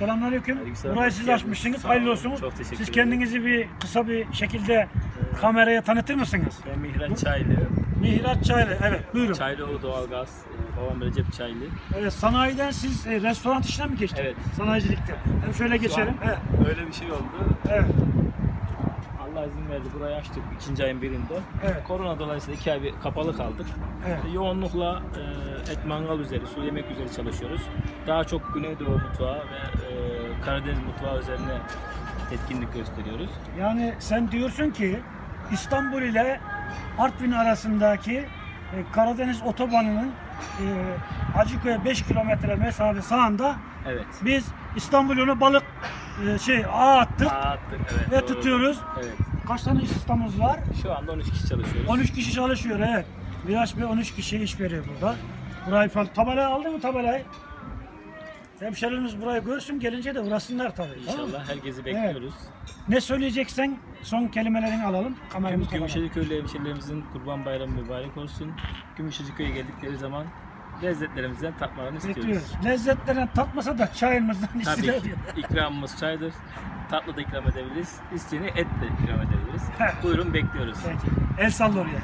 Selamünaleyküm. Aleykümselam, Burayı siz açmışsınız. Hayırlı olsun. çok teşekkür Siz ederim. kendinizi bir kısa bir şekilde kameraya tanıtır mısınız? Ben Mihran Çaylı. Mihrat Çaylı. Evet, buyurun. Çaylıoğlu Doğalgaz. Ee, Babam Recep Çaylı. Evet, sanayiden siz e, restoran işine mi geçtiniz? Evet. Sanayicilikte. Hem şöyle geçelim. Evet. Öyle bir şey oldu. Evet. Allah izin verdi. Burayı açtık ikinci ayın birinde. Evet. Korona dolayısıyla iki ay bir kapalı kaldık. Evet. Yoğunlukla e, et mangal üzeri, su yemek üzeri çalışıyoruz. Daha çok Güneydoğu mutfağı ve e, Karadeniz mutfağı üzerine etkinlik gösteriyoruz. Yani sen diyorsun ki İstanbul ile Artvin arasındaki e, Karadeniz otobanının e, Hacıköy'e 5 kilometre mesafe sağında Evet. biz İstanbul yolu balık e, şey ağ attık Aa, attık. Evet. ve doğru. tutuyoruz. Evet. Kaç tane iş ustamız var? Şu anda 13 kişi çalışıyoruz. 13 kişi çalışıyor evet. Miraç Bey 13 kişi iş veriyor burada. Burayı falan. Tabelayı aldın mı tabelayı? Hemşerimiz burayı görsün gelince de uğrasınlar tabii. tamam? İnşallah herkesi bekliyoruz. Ne söyleyeceksen son kelimelerini alalım. Kameramız Güm-. Gümüşhacı köylü hemşehrilerimizin kurban bayramı mübarek olsun. Gümüşhacı köy'e geldikleri zaman lezzetlerimizden tatmalarını istiyoruz. Bekliyoruz. Lezzetlerine tatmasa da çayımızdan Tabii diyor. ikramımız çaydır. Tatlı da ikram edebiliriz. İsteyene et de ikram edebiliriz. Buyurun bekliyoruz. Peki. El salla oraya.